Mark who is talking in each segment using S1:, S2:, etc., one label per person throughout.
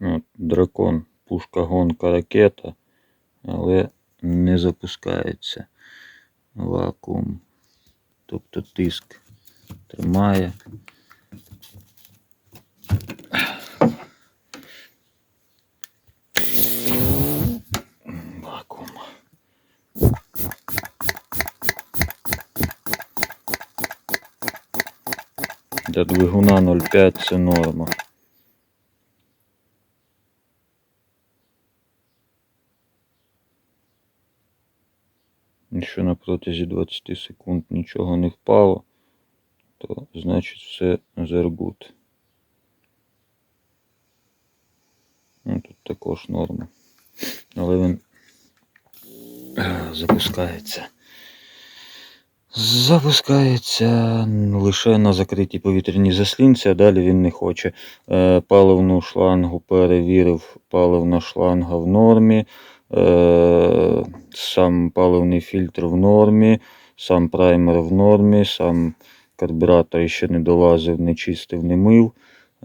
S1: От, дракон, пушка, гонка, ракета, але не запускається вакуум. Тобто тиск тримає. Вакуум. Для двигуна 0,5 це норма. Якщо на протязі 20 секунд нічого не впало, то значить все зергут. Ну, тут також норма. Але він е, запускається. Запускається лише на закритій повітряній заслінці, а далі він не хоче. Е, Паливну шлангу перевірив, паливна шланга в нормі, сам паливний фільтр в нормі, сам праймер в нормі, сам карбюратор ще не долазив, не чистив, не мив.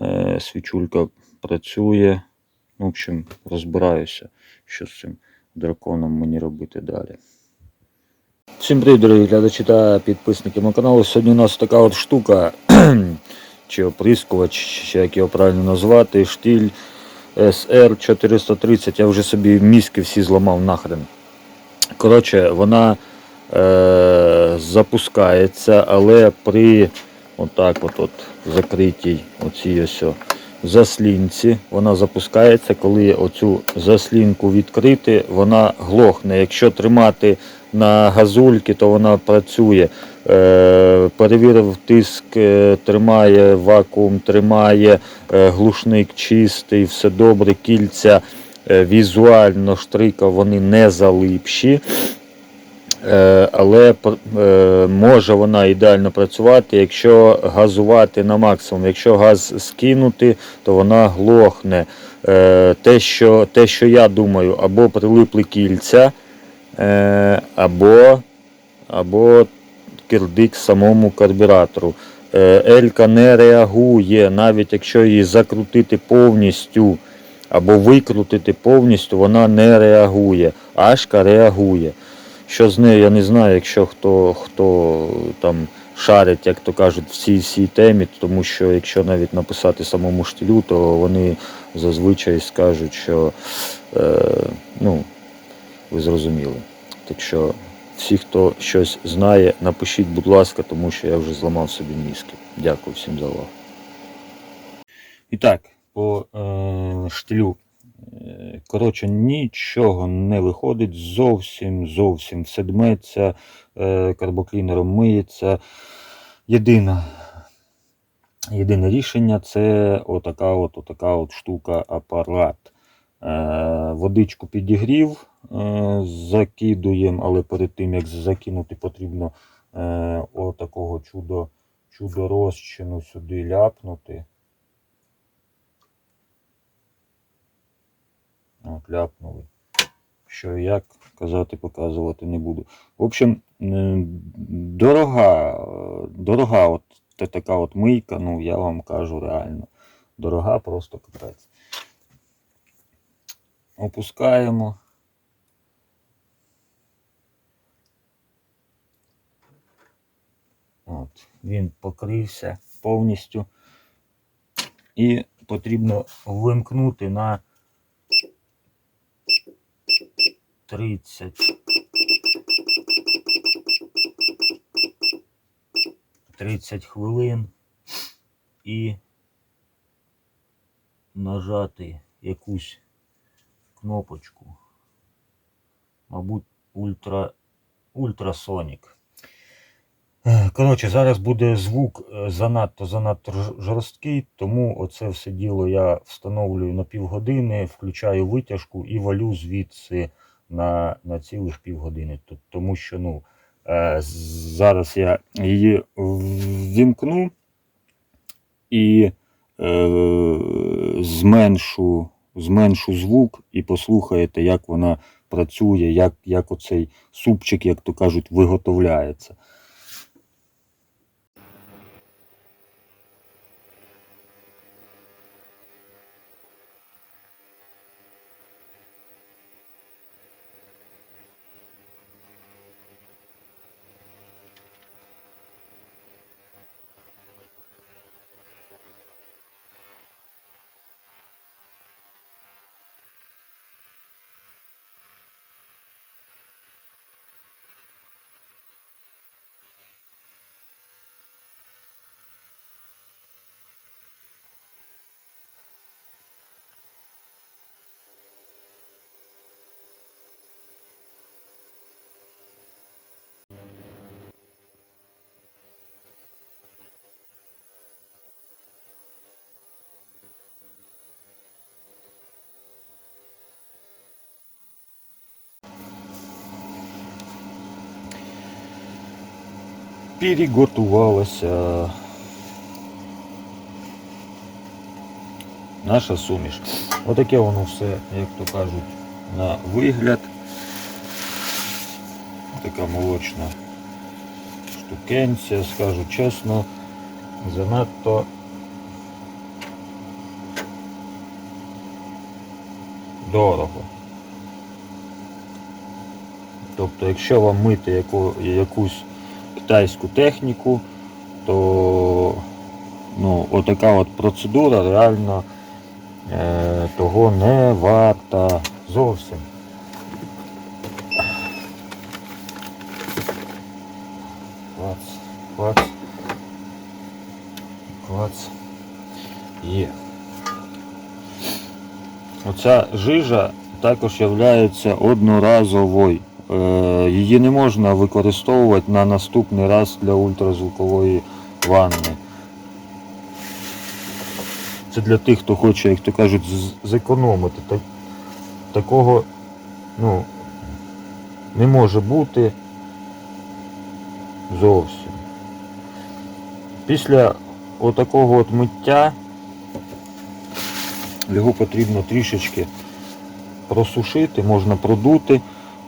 S1: Е, Свічулька працює. В общем, розбираюся, що з цим драконом мені робити далі. Всім привіт, дорогі глядачі та підписники мого каналу. Сьогодні у нас така от штука, чи оприскувач, чи як його правильно назвати, штиль SR430. Я вже собі мізки всі зламав нахрен. Коротше, вона е, запускається, але при отак от, от закритій оцій ось заслінці вона запускається, коли оцю заслінку відкрити, вона глохне. Якщо тримати на газульки, то вона працює. Е, перевірив тиск, е, тримає, вакуум тримає, е, глушник чистий, все добре, кільця візуально штрика, вони не залипші. Але може вона ідеально працювати, якщо газувати на максимум. Якщо газ скинути, то вона глохне. Те, що, те, що я думаю, або прилипли кільця, або, або кирдик самому карбюратору. Е, Елька не реагує, навіть якщо її закрутити повністю або викрутити повністю, вона не реагує. Ашка реагує. Що з нею, я не знаю, якщо хто хто там шарить, як то кажуть, в цій всій темі, тому що якщо навіть написати самому штилю, то вони зазвичай скажуть, що е, ну, ви зрозуміли. Так що всі, хто щось знає, напишіть, будь ласка, тому що я вже зламав собі мізки. Дякую всім за увагу. І так, по е, штилю. Е, Коротше, нічого не виходить, зовсім зовсім все дметься, е, карбоклінером миється. Єдине, єдине рішення це отака от, отака от штука апарат. Е, Водичку підігрів, закидуємо, але перед тим як закинути, потрібно е, отакого чудо, чудо розчину сюди ляпнути. От, ляпнули. Що як казати, показувати не буду. В общем, е, дорога, е, дорога от та- така от мийка, ну я вам кажу реально. Дорога просто капець. Опускаємо. От, він покрився повністю. І потрібно вимкнути на 30. 30 хвилин і нажати якусь кнопочку. Мабуть, ультра, ультрасонік. Е, Коротше, зараз буде звук е, занадто занадто жорсткий, тому оце все діло я встановлюю на півгодини, включаю витяжку і валю звідси на, на цілих півгодини. Тому що ну, е, зараз я її ввімкну і е, зменшу, зменшу звук і послухаєте, як вона працює, як, як оцей супчик, як то кажуть, виготовляється. Переготувалася наша суміш. Отаке воно все, як то кажуть, на вигляд. Така молочна штукенція, скажу чесно, занадто дорого. Тобто, якщо вам мити яку, якусь китайську техніку, то ну, отака от процедура реально е, того не варта зовсім. Клац, клац. Клац. Є. Оця жижа також є одноразовою. Е, Її не можна використовувати на наступний раз для ультразвукової ванни. Це для тих, хто хоче, як то кажуть, зекономити. Так, такого ну, не може бути зовсім. Після отакого от миття його потрібно трішечки просушити, можна продути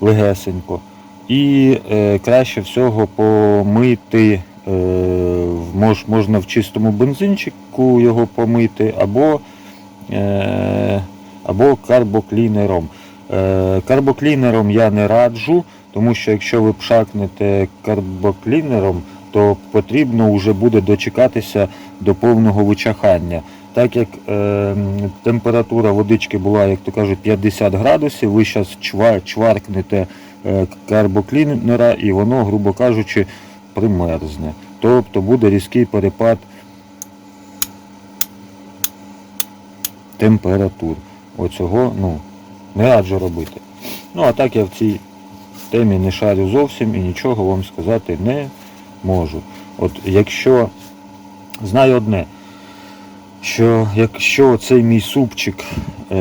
S1: легесенько. І е, краще всього помити, е, мож, можна в чистому бензинчику його помити, або, е, або карбоклінером. Е, карбоклінером я не раджу, тому що якщо ви пшакнете карбоклінером, то потрібно вже буде дочекатися до повного вичахання. Так як е, температура водички була, як то кажуть, 50 градусів, ви зараз чва, чваркнете е, карбоклінера і воно, грубо кажучи, примерзне. Тобто буде різкий перепад температур. Оцього ну, не раджу робити. Ну а так я в цій темі не шарю зовсім і нічого вам сказати не можу. От якщо знаю одне, що якщо цей мій супчик е,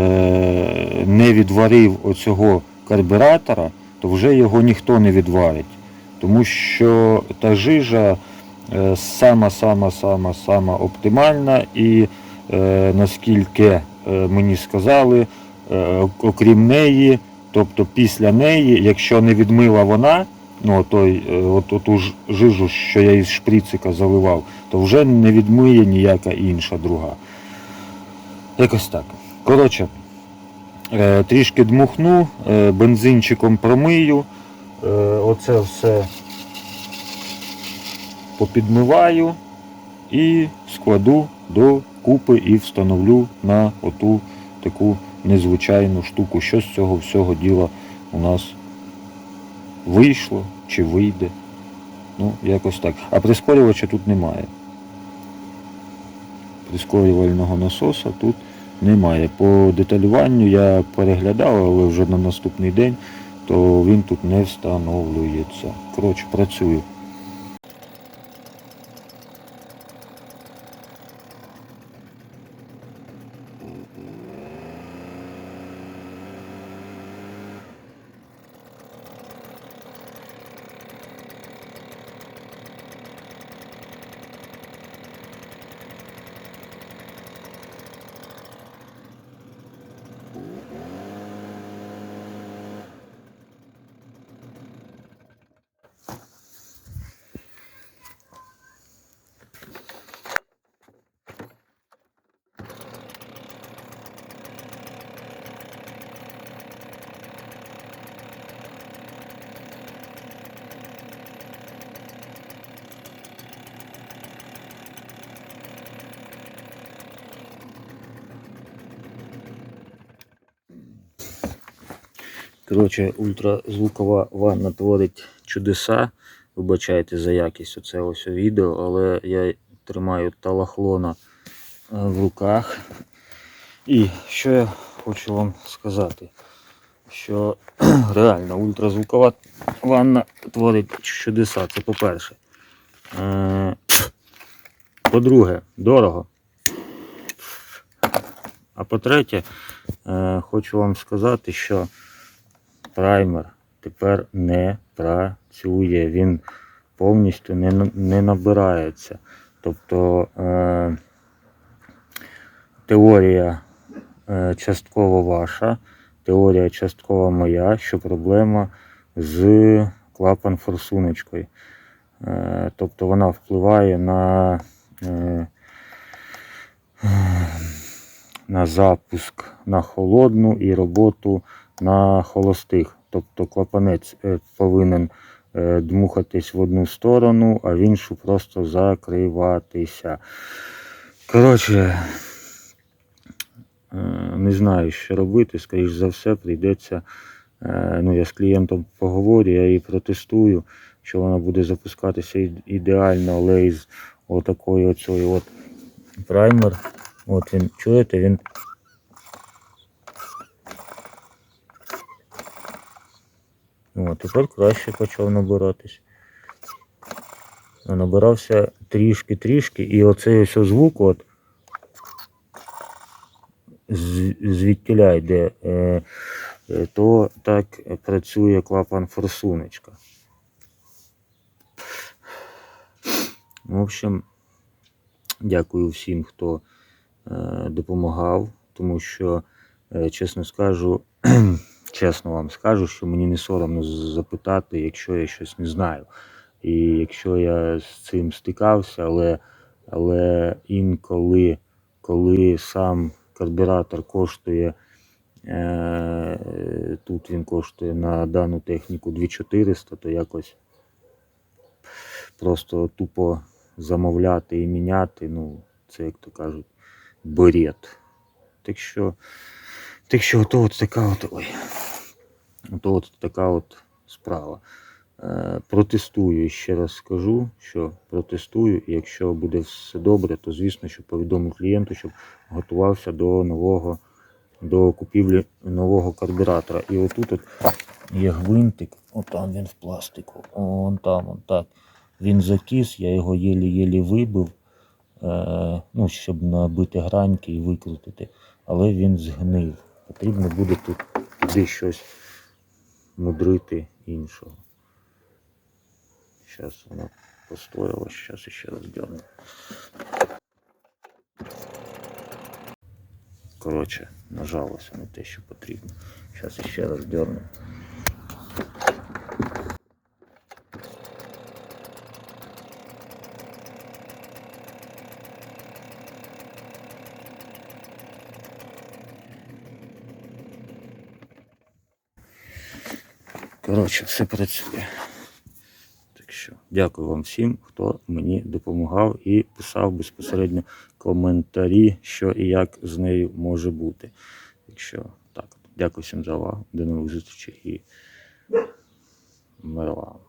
S1: не відварив оцього карбюратора, то вже його ніхто не відварить. Тому що та жижа е, сама-сама-сама-сама оптимальна і е, наскільки е, мені сказали, е, окрім неї, тобто після неї, якщо не відмила вона, ну той, е, от, от ту ж- жижу, що я із шприцика заливав, то вже не відмиє ніяка інша друга. Якось так. Коротше, е, трішки дмухну, е, бензинчиком промию, оце все попідмиваю і складу до купи і встановлю на оту таку незвичайну штуку. Що з цього всього діла у нас вийшло чи вийде. Ну, якось так. А прискорювача тут немає. Прискорювального насоса тут немає. По деталюванню я переглядав, але вже на наступний день, то він тут не встановлюється. Коротше, працюю. Коротше, ультразвукова ванна творить чудеса. Вибачайте за якість оце ось відео, але я тримаю талахлона е, в руках. І що я хочу вам сказати, що реально ультразвукова ванна творить чудеса. Це по-перше. Е, По-друге, дорого. А по-третє, е, хочу вам сказати, що праймер тепер не працює. Він повністю не, не набирається. Тобто е, теорія е, частково ваша, теорія частково моя, що проблема з клапан форсуночкою. Е, тобто вона впливає на, е, на запуск на холодну і роботу на холостих. Тобто клапанець е, повинен е, дмухатись в одну сторону, а в іншу просто закриватися. Коротше, е, не знаю, що робити. Скоріш за все, прийдеться. Ну, я з клієнтом поговорю, я її протестую, що вона буде запускатися ідеально, але із отакої оцої от праймер. От він, чуєте, він О, тепер краще почав набиратись. Набирався трішки-трішки, і оцей ось звук от звідтіля йде, е, е, то так працює клапан форсуночка. В общем, дякую всім, хто е, допомагав, тому що, чесно скажу, чесно вам скажу, що мені не соромно запитати, якщо я щось не знаю. І якщо я з цим стикався, але, але інколи, коли сам карбюратор коштує, е, тут він коштує на дану техніку 2400, то якось просто тупо замовляти і міняти, ну, це як то кажуть, бред. Так що, так що ото от така от, ой, ото от така от справа. Е, протестую, ще раз скажу, що протестую, і якщо буде все добре, то звісно, що повідомлю клієнту, щоб готувався до нового, до купівлі нового карбюратора. І отут от є гвинтик, отам він в пластику, вон там, вон так. Він закис, я його єлі-єлі вибив, е, ну, щоб набити граньки і викрутити, але він згнив. Потрібно буде тут туди щось мудрити іншого. Зараз воно постояло, зараз ще раз дерну. Коротше, нажалося на те, що потрібно. Зараз ще раз дерну. Коротше, все працює. Так що, дякую вам всім, хто мені допомагав і писав безпосередньо коментарі, що і як з нею може бути. Так що, так, дякую всім за увагу. До нових зустрічей і мир вам.